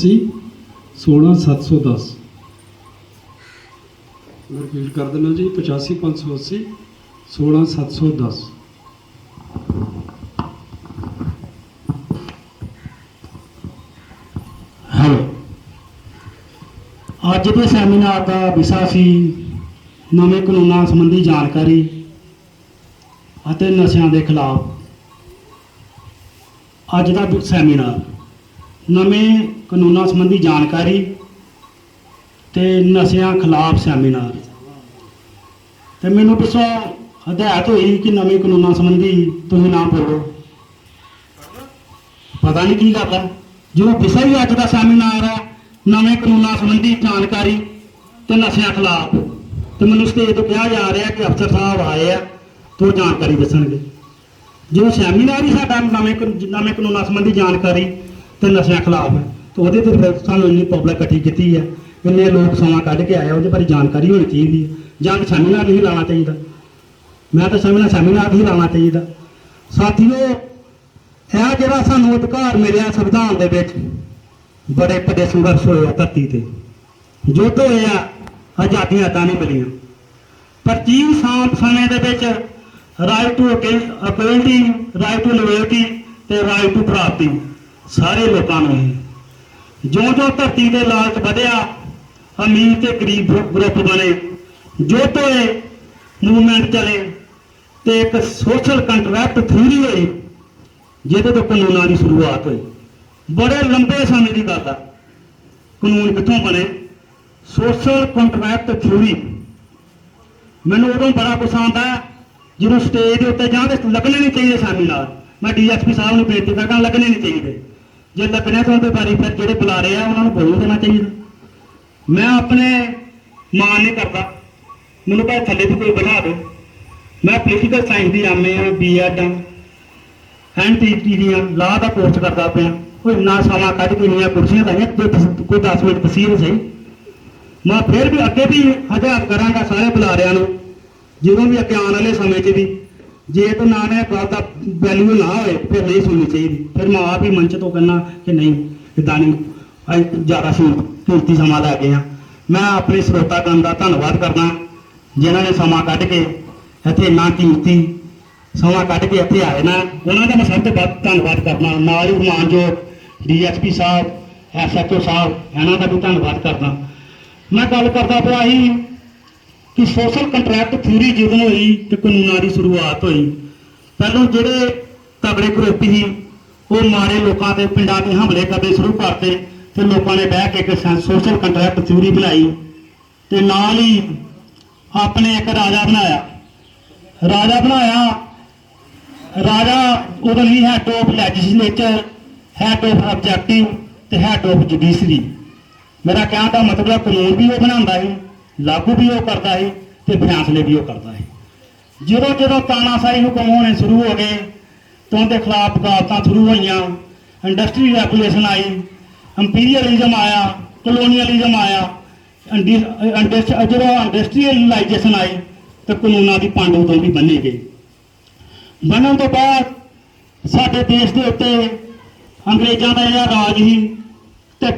ਸੀ 16710 ਮੈਂ ਰਿਪੀਟ ਕਰ ਦਿੰਦਾ ਜੀ 85580 16710 ਹੈਲੋ। ਅੱਜ ਦੇ ਸੈਮੀਨਾਰ ਦਾ ਵਿਸ਼ਾ ਸੀ ਨਵੇਂ ਕਾਨੂੰਨਾਂ ਸੰਬੰਧੀ ਜਾਣਕਾਰੀ ਅਤੇ ਨਸ਼ਿਆਂ ਦੇ ਖਿਲਾਫ। ਅੱਜ ਦਾ ਸੈਮੀਨਾਰ। ਨਵੇਂ ਕਾਨੂੰਨਾਂ ਸੰਬੰਧੀ ਜਾਣਕਾਰੀ ਤੇ ਨਸ਼ਿਆਂ ਖਿਲਾਫ ਸੈਮੀਨਾਰ। ਤੇ ਮੈਨੂੰ ਪਿੱਛੋਂ ਹਦਾਇਤ ਹੋਈ ਕਿ ਨਵੇਂ ਕਾਨੂੰਨਾਂ ਸੰਬੰਧੀ ਤੁਸੀਂ ਨਾ ਬੋਲੋ। ਪਤਾ ਨਹੀਂ ਕੀ ਕਰਦਾ ਜੋ ਵਿਸ਼ਾ ਹੀ ਅੱਜ ਦਾ ਸੈਮੀਨਾਰ ਹੈ ਨਵੇਂ ਕਾਨੂੰਨਾਂ ਸੰਬੰਧੀ ਜਾਣਕਾਰੀ ਤੇ ਨਸ਼ਿਆਂ ਖਿਲਾਫ। ਤੇ ਮੈਨੂੰ ਸਟੇਜ ਤੋਂ ਕਿਹਾ ਜਾ ਰਿਹਾ ਕਿ ਅਫਸਰ ਸਾਹਿਬ ਆਏ ਆ, ਤੇ ਉਹ ਜਾਣਕਾਰੀ ਦੱਸਣਗੇ। ਜੋ ਸੈਮੀਨਾਰ ਹੀ ਸਾਡਾ ਨਵੇਂ ਨਵੇਂ ਕਾਨੂੰਨਾਂ ਸੰਬੰਧੀ ਜਾਣਕਾਰੀ ਤੇ ਨਸ਼ਿਆਂ ਖਿਲਾਫ। ਹੈ ਤੇ ਉਹਦੇ ਤੇ ਫਿਰ ਸਾਨੂੰ ਇੰਨੀ ਪਬਲਿਕ ਇਕੱਠੀ ਕੀਤੀ ਹੈ। ਇੰਨੇ ਲੋਕ ਸਮਾਂ ਕੱਢ ਕੇ ਆਏ ਉਹਦੇ ਬਾਰੇ ਜਾਣਕਾਰੀ ਹੋਣੀ ਚਾਹੀਦੀ ਹੈ। ਜਾਂ ਕਿ ਸੈਮੀਨਾਰ ਨਹੀਂ ਲਾਉਣਾ ਚਾਹੀਦਾ। ਮੈਂ ਤਾਂ ਸੈਮੀਨਾਰ ਸੈਮੀਨਾਰ ਨਹੀਂ ਲਾਉਣਾ ਚਾਹੀਦਾ। ਸਾਥੀਓ, ਇਹ ਜਿਹੜਾ ਸਾਨੂੰ ਅਧਿਕਾਰ ਮਿਲਿਆ ਸੰਵਿਧਾਨ ਦੇ ਵਿੱਚ, ਬੜੇ ਵੱਡੇ ਸੰਘਰਸ਼ ਹੋਏ ਆ ਧਰਤੀ ਤੇ। ਯੁੱਧ ਹੋਇਆ ਆਜ਼ਾਦੀਆਂ ਤਾਂ ਨਹੀਂ ਮਿਲੀਆਂ। ਪਰ ਜੀਵ ਸਾਂਭ ਸਮੇਂ ਦੇ ਵਿੱਚ right to equality right to liberty ਤੇ ਰਾਈਟ ਟੂ ਪ੍ਰਾਪਰਟੀ ਸਾਰੇ ਲੋਕਾਂ ਨੂੰ ਹੀ। ਜੋ ਜਿਉਂ ਧਰਤੀ ਦੇ ਲਾਲਚ ਵਧਿਆ, ਅਮੀਰ ਤੇ ਗਰੀਬ ਗਰੁੱਪ ਬਣੇ ਜੋ ਹੋਏ ਮੂਵਮੈਂਟ ਚਲੇ ਤੇ ਇੱਕ ਸੋਸ਼ਲ ਕੰਟਰੈਕਟ ਥਿਊਰੀ ਹੋਈ, ਜਿਹਦੇ ਤੋਂ ਕਾਨੂੰਨਾਂ ਦੀ ਸ਼ੁਰੂਆਤ ਹੋਈ। ਬੜੇ ਲੰਬੇ ਸਮੇਂ ਦੀ ਗੱਲ ਆ। ਕਾਨੂੰਨ ਕਿੱਥੋਂ ਬਣੇ? ਸੋਸ਼ਲ ਕੰਟਰੈਕਟ ਥਿਊਰੀ ਮੈਨੂੰ ਉਦੋਂ ਬੜਾ ਗੁੱਸਾ ਆਉਂਦਾ ਜਦੋਂ ਸਟੇਜ ਦੇ ਉੱਤੇ ਜਾਂ ਜਾਂਦੇ ਲੱਗਣੇ ਨਹੀਂ ਚਾਹੀਦੇ ਸੈਮੀਨਾਰ ਮੈਂ ਡੀਐਸਪੀ ਸਾਹਿਬ ਨੂੰ ਬੇਨਤੀ ਕਰਦਾ ਲੱਗਣੇ ਨਹੀਂ ਚਾਹੀਦੇ। ਜੇ ਲੱਗਣਾ ਤਾਂ ਉਹਦੇ ਬਾਰੇ ਫਿਰ ਜਿਹੜੇ ਬੁਲਾ ਰਹੇ ਆ, ਉਹਨਾਂ ਨੂੰ ਬੋਲ ਦੇਣਾ ਚਾਹੀਦਾ। ਮੈਂ ਆਪਣੇ ਮਾਨ ਨਹੀਂ ਕਰਦਾ। ਮੈਨੂੰ ਭਾਵੇਂ ਥੱਲੇ ਵੀ ਕੋਈ ਬਿਠਾ ਦਿਓ ਮੈਂ ਪੋਲੀਟੀਕਲ ਸਾਇੰਸ ਦੀ ਐਮਏ ਆ ਬੀਐਡ ਆ ਐਨਟੀਟੀ ਦੀਆਂ ਲਾਅ ਦਾ ਕੋਰਸ ਕਰਦਾ ਪਿਆ। ਕੋਈ ਨਾ ਸਮਾਂ ਕੱਢ ਕੇ ਨਹੀਂ ਕੁਰਸੀਆਂ ਲਾਈਆਂ ਕੋਈ ਦਸ- ਕੋਈ 10 ਮਿੰਟ ਤਸੀਰ ਸਹੀ। ਮੈਂ ਫਿਰ ਵੀ ਅੱਗੇ ਵੀ ਹਜ਼ਾਰ ਕਰਾਂਗਾ ਸਾਰੇ ਬੁਲਾਰਿਆਂ ਨੂੰ, ਜਦੋਂ ਵੀ ਅੱਗੇ ਆਉਣ ਵਾਲੇ ਸਮੇਂ 'ਚ ਵੀ। ਜੇ ਤਾਂ ਨਾ ਨੇ ਗੱਲ ਦਾ ਵੈਲਿਊ ਨਾ ਹੋਏ, ਫਿਰ ਨਹੀਂ ਸੁਣਨੀ ਚਾਹੀਦੀ। ਫਿਰ ਮੈਂ ਆਪ ਹੀ ਮੰਚ ਤੋਂ ਕਹਿੰਦਾ ਕਿ ਨਹੀਂ ਇਦਾਂ ਨਹੀਂ। ਜ਼ਿਆਦਾ ਸੀ ਕੀਮਤੀ ਸਮਾਂ ਲੈ ਗਏ ਆ। ਮੈਂ ਆਪਣੇ ਸਰੋਤਾ ਸਰੋਤਾਗਣ ਦਾ ਧੰਨਵਾਦ ਕਰਦਾ। ਜਿਨ੍ਹਾਂ ਨੇ ਸਮਾਂ ਕੱਢ ਕੇ ਇੱਥੇ ਇੰਨਾ ਕੀਮਤੀ ਸਮਾਂ ਕੱਢ ਕੇ ਇੱਥੇ ਆਏ ਨਾ। ਉਹਨਾਂ ਦਾ ਮੈਂ ਸਭ ਤੋਂ ਵੱਧ ਧੰਨਵਾਦ ਕਰਦਾ। ਨਾਲ ਹੀ ਮਾਨਯੋਗ ਡੀਐਸਪੀ ਸਾਹਿਬ, ਐਸਐਚਓ ਸਾਹਿਬ, ਇਹਨਾਂ ਦਾ ਵੀ ਧੰਨਵਾਦ ਕਰਦਾ। ਮੈਂ ਗੱਲ ਕਰਦਾ ਪਿਆ ਹੀ ਕਿ ਸੋਸ਼ਲ ਕੰਟਰੈਕਟ ਥਿਊਰੀ ਜਦੋਂ ਹੋਈ ਤੇ ਕਾਨੂੰਨਾਂ ਦੀ ਸ਼ੁਰੂਆਤ ਹੋਈ। ਪਹਿਲਾਂ ਜਿਹੜੇ ਕਬਰੇ ਗਰੁੱਪ ਸੀ, ਉਹ ਮਾਰੇ ਲੋਕਾਂ ਤੇ ਪਿੰਡਾਂ ਤੇ ਹਮਲੇ ਕਰਨੇ ਸ਼ੁਰੂ ਕਰਤੇ ਤੇ ਲੋਕਾਂ ਨੇ ਬਹਿ ਕੇ ਇੱਕ ਸੋਸ਼ਲ ਕੰਟਰੈਕਟ ਥਿਊਰੀ ਬਣਾਈ ਤੇ ਨਾਲ ਹੀ ਆਪਣੇ ਇੱਕ ਰਾਜਾ ਬਣਾਇਆ। ਰਾਜਾ ਬਣਾਇਆ, ਰਾਜਾ ਉਹਦਾ ਨਹੀਂ head of legislature head of objective ਤੇ ਹੈਡ ਆਫ ਜੁਡੀਸ਼ਰੀ ਮੇਰਾ ਕਹਿਣ ਦਾ ਮਤਲਬ ਕਾਨੂੰਨ ਵੀ ਉਹ ਬਣਾਉਂਦਾ ਸੀ। ਲਾਗੂ ਵੀ ਉਹ ਕਰਦਾ ਹੈ ਤੇ ਫੈਸਲੇ ਵੀ ਉਹ ਕਰਦਾ ਹੈ ਜਦੋਂ ਜਦੋਂ ਤਾਨਾਸ਼ਾਹੀ ਹੁਕਮ ਹੋਣੇ ਸ਼ੁਰੂ ਹੋ ਗਏ, ਤਾਂ ਉਹਦੇ ਖਿਲਾਫ ਬਗਾਵਤਾਂ ਸ਼ੁਰੂ ਹੋਈਆਂ ਇੰਡਸਟਰੀ ਰੈਗੂਲੇਸ਼ਨ ਆਈ ਇੰਪੀਰੀਅਲਿਜ਼ਮ ਆਇਆ ਕਲੋਨੀਅਲਿਜ਼ਮ ਆਇਆ ਇੰਡੀ- ਜਦੋਂ ਇੰਡਸਟਰੀਅਲਾਈਜੇਸ਼ਨ ਆਈ, ਤਾਂ ਕਾਨੂੰਨਾਂ ਦੀ ਪੰਡ ਉਦੋਂ ਵੀ ਬੰਨੀ ਗਈ। ਬਣਨ ਤੋਂ ਬਾਅਦ ਸਾਡੇ ਦੇਸ਼ ਦੇ ਉੱਤੇ ਅੰਗਰੇਜ਼ਾਂ ਦਾ ਜਿਹੜਾ ਰਾਜ ਸੀ, ਤੇ